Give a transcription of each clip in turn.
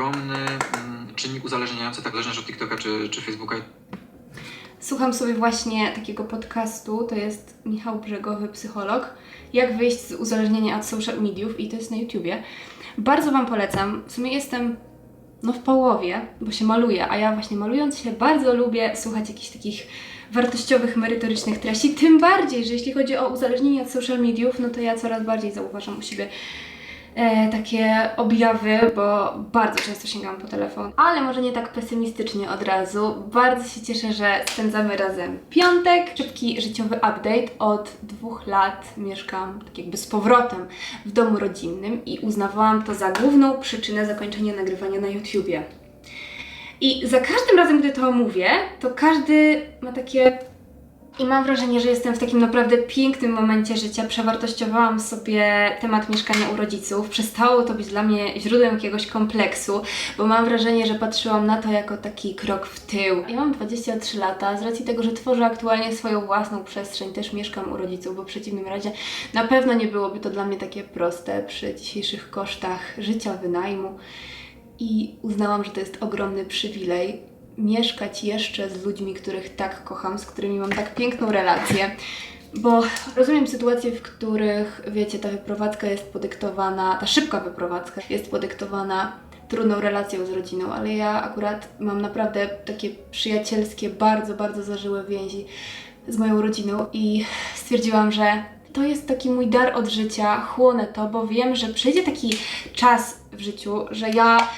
ogromny mm, czynnik uzależniający, tak zależność od TikToka czy, czy Facebooka. Słucham sobie właśnie takiego podcastu, to jest Michał Brzegowy, psycholog. Jak wyjść z uzależnienia od social mediów i to jest na YouTubie. Bardzo Wam polecam. W sumie jestem no w połowie, bo się maluję, a ja właśnie malując się bardzo lubię słuchać jakichś takich wartościowych, merytorycznych treści. Tym bardziej, że jeśli chodzi o uzależnienie od social mediów, no to ja coraz bardziej zauważam u siebie e, takie objawy, bo bardzo często sięgam po telefon. Ale może nie tak pesymistycznie od razu. Bardzo się cieszę, że spędzamy razem piątek. Szybki życiowy update. Od dwóch lat mieszkam tak jakby z powrotem w domu rodzinnym i uznawałam to za główną przyczynę zakończenia nagrywania na YouTubie. I za każdym razem, gdy to mówię, to każdy ma takie i mam wrażenie, że jestem w takim naprawdę pięknym momencie życia. Przewartościowałam sobie temat mieszkania u rodziców. Przestało to być dla mnie źródłem jakiegoś kompleksu, bo mam wrażenie, że patrzyłam na to jako taki krok w tył. Ja mam 23 lata, z racji tego, że tworzę aktualnie swoją własną przestrzeń, też mieszkam u rodziców, bo w przeciwnym razie na pewno nie byłoby to dla mnie takie proste przy dzisiejszych kosztach życia, wynajmu. I uznałam, że to jest ogromny przywilej mieszkać jeszcze z ludźmi, których tak kocham, z którymi mam tak piękną relację. Bo rozumiem sytuacje, w których, wiecie, ta wyprowadzka jest podyktowana, ta szybka wyprowadzka jest podyktowana trudną relacją z rodziną, ale ja akurat mam naprawdę takie przyjacielskie, bardzo, bardzo zażyłe więzi z moją rodziną i stwierdziłam, że to jest taki mój dar od życia, chłonę to, bo wiem, że przyjdzie taki czas w życiu, że ja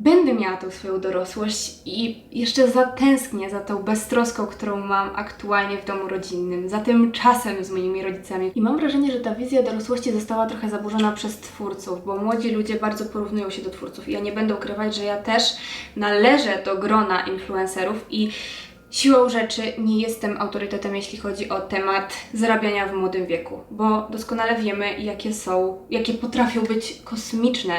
będę miała tą swoją dorosłość i jeszcze zatęsknię za tą beztroską, którą mam aktualnie w domu rodzinnym, za tym czasem z moimi rodzicami. I mam wrażenie, że ta wizja dorosłości została trochę zaburzona przez twórców, bo młodzi ludzie bardzo porównują się do twórców. I ja nie będę ukrywać, że ja też należę do grona influencerów i Siłą rzeczy nie jestem autorytetem, jeśli chodzi o temat zarabiania w młodym wieku, bo doskonale wiemy, jakie są, jakie potrafią być kosmiczne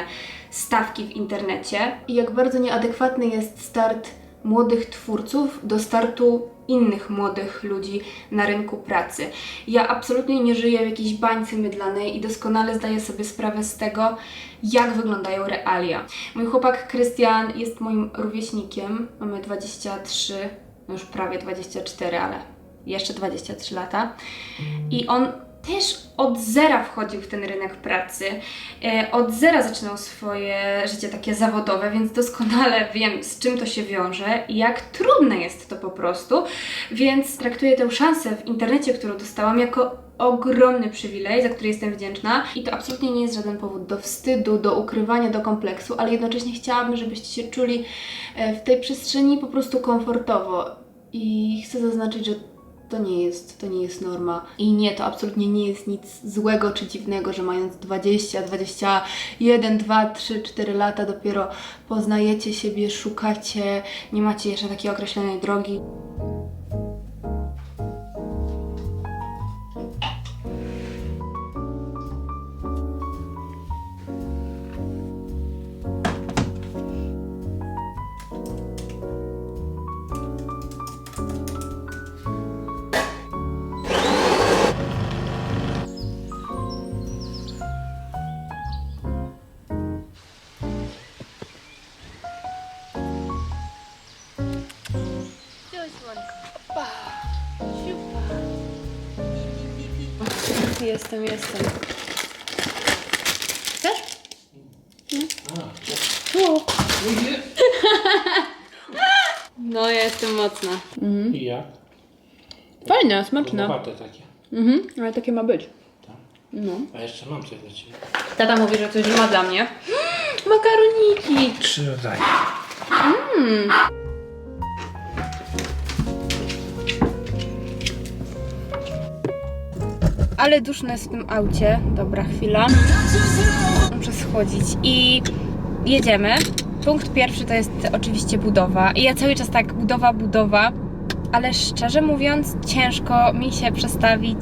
stawki w internecie i jak bardzo nieadekwatny jest start młodych twórców do startu innych młodych ludzi na rynku pracy. Ja absolutnie nie żyję w jakiejś bańce mydlanej i doskonale zdaję sobie sprawę z tego, jak wyglądają realia. Mój chłopak Krystian jest moim rówieśnikiem, mamy 23 no już prawie 24, ale jeszcze 23 lata. I on też od zera wchodził w ten rynek pracy. E, Od zera zaczynał swoje życie takie zawodowe, więc doskonale wiem, z czym to się wiąże i jak trudne jest to po prostu. Więc traktuję tę szansę w internecie, którą dostałam, jako ogromny przywilej, za który jestem wdzięczna. I to absolutnie nie jest żaden powód do wstydu, do ukrywania, do kompleksu, ale jednocześnie chciałabym, żebyście się czuli e, w tej przestrzeni po prostu komfortowo. I chcę zaznaczyć, że to nie jest, to nie jest norma. I nie, to absolutnie nie jest nic złego czy dziwnego, że mając 20, 21, 2, 3, 4 lata dopiero poznajecie siebie, szukacie, nie macie jeszcze takiej określonej drogi. Jestem, jestem. Chcesz? Tu. No, ja jestem mocna. I jak? Fajne, smaczne. Gumowate takie. Mhm, ale takie ma być. Tak. No. A jeszcze mam coś dla Ciebie. Tata mówi, że coś ma dla mnie. Makaroniki. Trzy rodzaje. Ale duszno jest w tym aucie. Dobra, chwila. Muszę schodzić i jedziemy. Punkt pierwszy to jest oczywiście budowa. I ja cały czas tak budowa, budowa. Ale szczerze mówiąc, ciężko mi się przestawić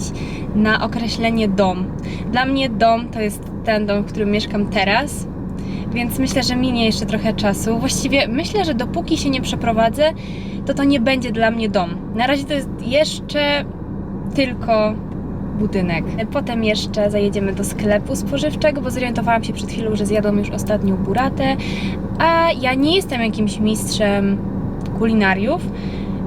na określenie dom. Dla mnie dom to jest ten dom, w którym mieszkam teraz. Więc myślę, że minie jeszcze trochę czasu. Właściwie myślę, że dopóki się nie przeprowadzę, to to nie będzie dla mnie dom. Na razie to jest jeszcze tylko budynek. Potem jeszcze zajedziemy do sklepu spożywczego, bo zorientowałam się przed chwilą, że zjadłam już ostatnią buratę, a ja nie jestem jakimś mistrzem kulinariów,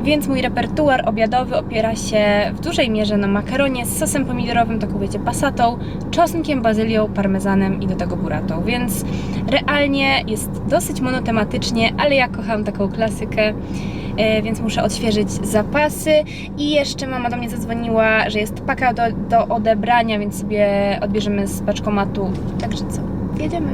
więc mój repertuar obiadowy opiera się w dużej mierze na makaronie z sosem pomidorowym, taką wiecie, pasatą, czosnkiem, bazylią, parmezanem i do tego buratą, więc realnie jest dosyć monotematycznie, ale ja kocham taką klasykę, więc muszę odświeżyć zapasy i jeszcze mama do mnie zadzwoniła, że jest paka do, do odebrania, więc sobie odbierzemy z paczkomatu, także co, jedziemy.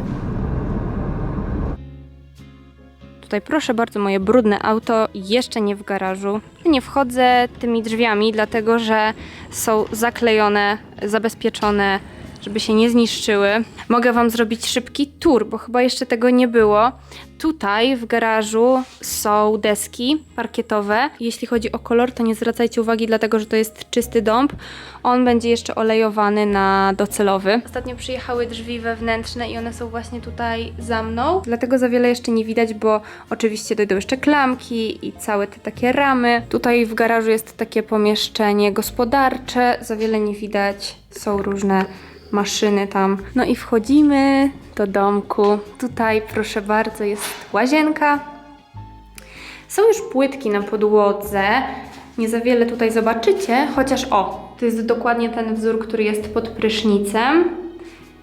Tutaj proszę bardzo, moje brudne auto jeszcze nie w garażu. Nie wchodzę tymi drzwiami, dlatego że są zaklejone, zabezpieczone, żeby się nie zniszczyły. Mogę Wam zrobić szybki tour, bo chyba jeszcze tego nie było. Tutaj w garażu są deski parkietowe. Jeśli chodzi o kolor, to nie zwracajcie uwagi, dlatego że to jest czysty dąb. On będzie jeszcze olejowany na docelowy. Ostatnio przyjechały drzwi wewnętrzne i one są właśnie tutaj za mną. Dlatego za wiele jeszcze nie widać, bo oczywiście dojdą jeszcze klamki i całe te takie ramy. Tutaj w garażu jest takie pomieszczenie gospodarcze. Za wiele nie widać. Są różne maszyny tam. No i wchodzimy do domku. Tutaj proszę bardzo jest łazienka. Są już płytki na podłodze. Nie za wiele tutaj zobaczycie, chociaż o, to jest dokładnie ten wzór, który jest pod prysznicem.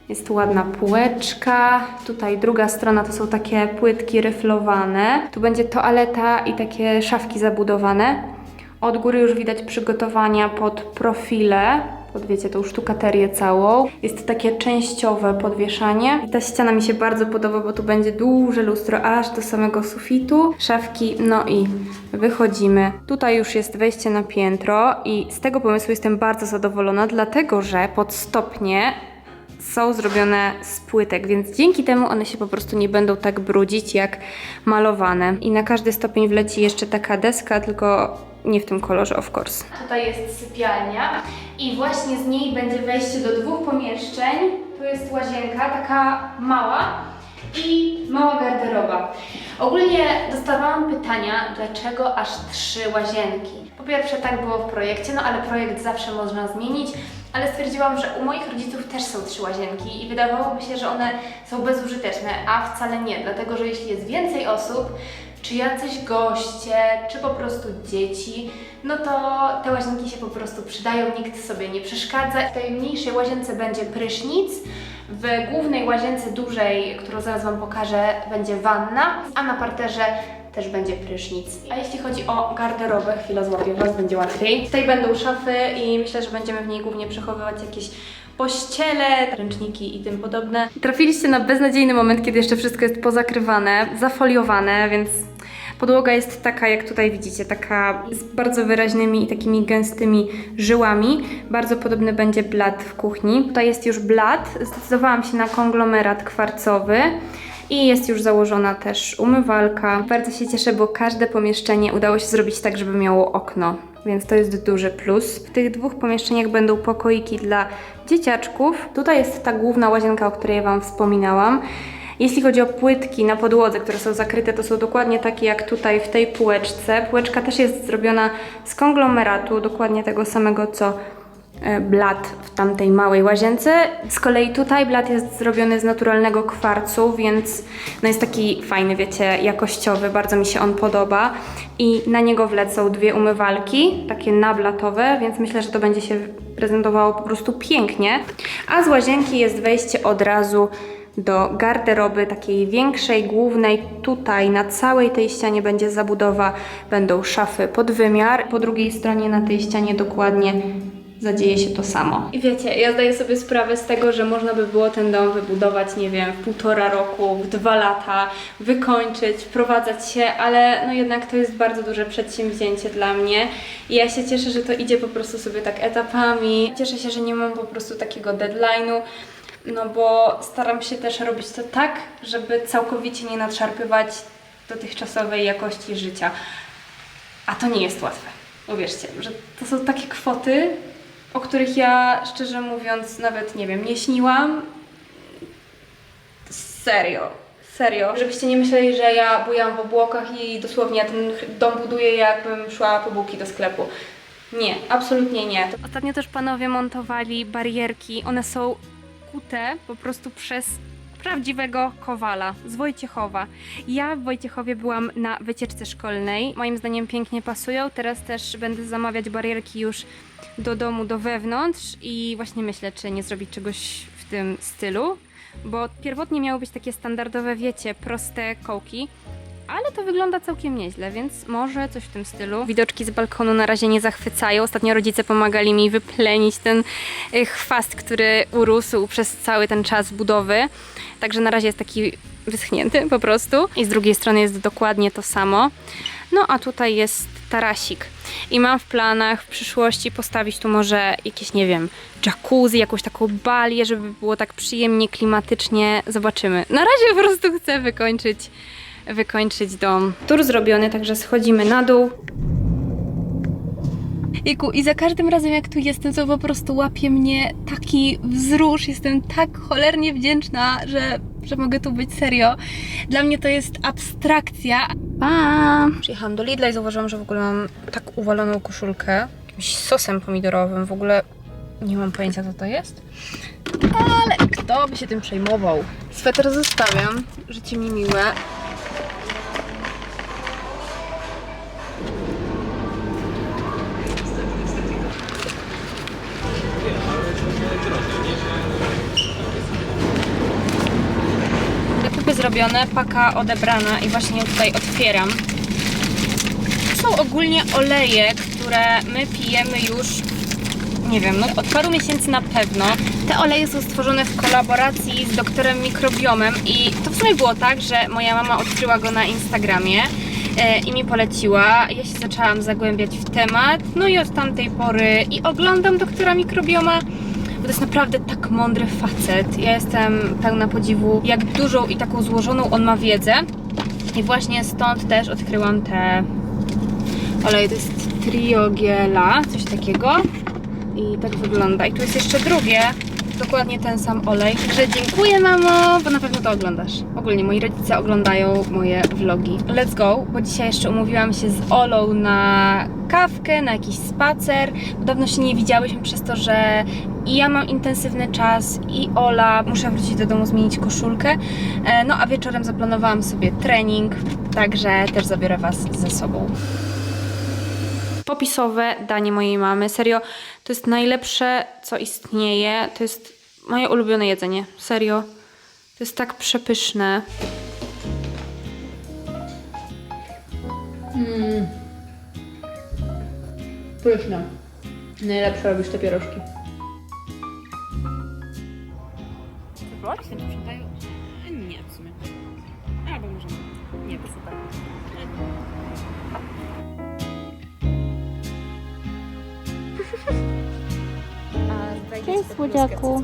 Jest ładna półeczka. Tutaj druga strona to są takie płytki ryflowane. Tu będzie toaleta i takie szafki zabudowane. Od góry już widać przygotowania pod profile, pod wiecie, tą sztukaterię całą. Jest takie częściowe podwieszanie. I ta ściana mi się bardzo podoba, bo tu będzie duże lustro aż do samego sufitu. Szafki, no i wychodzimy. Tutaj już jest wejście na piętro i z tego pomysłu jestem bardzo zadowolona, dlatego że pod stopnie są zrobione z płytek, więc dzięki temu one się po prostu nie będą tak brudzić jak malowane. I na każdy stopień wleci jeszcze taka deska, tylko nie w tym kolorze, of course. Tutaj jest sypialnia i właśnie z niej będzie wejście do dwóch pomieszczeń. Tu jest łazienka, taka mała i mała garderoba. Ogólnie dostawałam pytania, dlaczego aż trzy łazienki. Po pierwsze, tak było w projekcie, no ale projekt zawsze można zmienić, ale stwierdziłam, że u moich rodziców też są trzy łazienki i wydawałoby się, że one są bezużyteczne, a wcale nie, dlatego że jeśli jest więcej osób, czy jacyś goście, czy po prostu dzieci, no to te łazienki się po prostu przydają, nikt sobie nie przeszkadza. W tej mniejszej łazience będzie prysznic, w głównej łazience dużej, którą zaraz Wam pokażę, będzie wanna, a na parterze też będzie prysznic. A jeśli chodzi o garderobę, chwilę złapię Was, będzie łatwiej. Tutaj będą szafy i myślę, że będziemy w niej głównie przechowywać jakieś pościele, ręczniki i tym podobne. Trafiliście na beznadziejny moment, kiedy jeszcze wszystko jest pozakrywane, zafoliowane, więc Podłoga jest taka, jak tutaj widzicie, taka z bardzo wyraźnymi i takimi gęstymi żyłami. Bardzo podobny będzie blat w kuchni. Tutaj jest już blat. Zdecydowałam się na konglomerat kwarcowy. I jest już założona też umywalka. Bardzo się cieszę, bo każde pomieszczenie udało się zrobić tak, żeby miało okno. Więc to jest duży plus. W tych dwóch pomieszczeniach będą pokoiki dla dzieciaczków. Tutaj jest ta główna łazienka, o której Wam wspominałam. Jeśli chodzi o płytki na podłodze, które są zakryte, to są dokładnie takie jak tutaj w tej półeczce. Półeczka też jest zrobiona z konglomeratu, dokładnie tego samego co blat w tamtej małej łazience. Z kolei tutaj blat jest zrobiony z naturalnego kwarcu, więc no jest taki fajny, wiecie, jakościowy, bardzo mi się on podoba. I na niego wlecą dwie umywalki, takie nablatowe, więc myślę, że to będzie się prezentowało po prostu pięknie. A z łazienki jest wejście od razu do garderoby takiej większej, głównej. Tutaj na całej tej ścianie będzie zabudowa, będą szafy pod wymiar. Po drugiej stronie na tej ścianie dokładnie zadzieje się to samo. I wiecie, ja zdaję sobie sprawę z tego, że można by było ten dom wybudować, nie wiem, w półtora roku, w dwa lata, wykończyć, wprowadzać się, ale no jednak to jest bardzo duże przedsięwzięcie dla mnie. I ja się cieszę, że to idzie po prostu sobie tak etapami. Cieszę się, że nie mam po prostu takiego deadline'u. No bo staram się też robić to tak, żeby całkowicie nie nadszarpywać dotychczasowej jakości życia. A to nie jest łatwe. Uwierzcie, że to są takie kwoty, o których ja szczerze mówiąc nawet nie wiem, nie śniłam. Serio. Serio. Żebyście nie myśleli, że ja bujam w obłokach i dosłownie ten dom buduję jakbym szła po bułki do sklepu. Nie, absolutnie nie. Ostatnio też panowie montowali barierki. One są kute po prostu przez prawdziwego kowala z Wojciechowa. Ja w Wojciechowie byłam na wycieczce szkolnej. Moim zdaniem pięknie pasują. Teraz też będę zamawiać barierki już do domu, do wewnątrz i właśnie myślę, czy nie zrobić czegoś w tym stylu. Bo pierwotnie miały być takie standardowe, wiecie, proste kołki, ale to wygląda całkiem nieźle, więc może coś w tym stylu. Widoczki z balkonu na razie nie zachwycają. Ostatnio rodzice pomagali mi wyplenić ten y, chwast, który urósł przez cały ten czas budowy. Także na razie jest taki wyschnięty po prostu. I z drugiej strony jest dokładnie to samo. No a tutaj jest tarasik. I mam w planach w przyszłości postawić tu może jakieś, nie wiem, jacuzzi, jakąś taką balię, żeby było tak przyjemnie, klimatycznie. Zobaczymy. Na razie po prostu chcę wykończyć wykończyć dom. Tur zrobiony, także schodzimy na dół. Iku, i za każdym razem jak tu jestem, to po prostu łapie mnie taki wzrusz. Jestem tak cholernie wdzięczna, że, że mogę tu być serio. Dla mnie to jest abstrakcja. Pa! Przyjechałam do Lidla i zauważyłam, że w ogóle mam tak uwaloną koszulkę. Jakimś sosem pomidorowym. W ogóle nie mam pojęcia, co to jest. Ale kto by się tym przejmował? Sweter zostawiam. Życie mi miłe. Zakupy zrobione, paka odebrana i właśnie tutaj otwieram. To są ogólnie oleje, które my pijemy już, nie wiem, no od paru miesięcy na pewno. Te oleje są stworzone w kolaboracji z doktorem mikrobiomem i to w sumie było tak, że moja mama odkryła go na Instagramie e, i mi poleciła. Ja się zaczęłam zagłębiać w temat, no i od tamtej pory i oglądam doktora mikrobioma to jest naprawdę tak mądry facet. Ja jestem pełna podziwu, jak dużą i taką złożoną on ma wiedzę. I właśnie stąd też odkryłam te oleje. To jest Triogiela, coś takiego. I tak wygląda. I tu jest jeszcze drugie, dokładnie ten sam olej. Także dziękuję mamo, bo na pewno to oglądasz. Ogólnie moi rodzice oglądają moje vlogi. Let's go, bo dzisiaj jeszcze umówiłam się z Olą na kawkę, na jakiś spacer. Dawno się nie widziałyśmy przez to, że i ja mam intensywny czas i Ola, muszę wrócić do domu, zmienić koszulkę. E, No a wieczorem zaplanowałam sobie trening, także też zabiorę Was ze sobą popisowe danie mojej mamy. Serio, to jest najlepsze, co istnieje. To jest moje ulubione jedzenie. Serio. To jest tak przepyszne. Pyszne. Najlepsze robisz te pierożki. Будь-яку.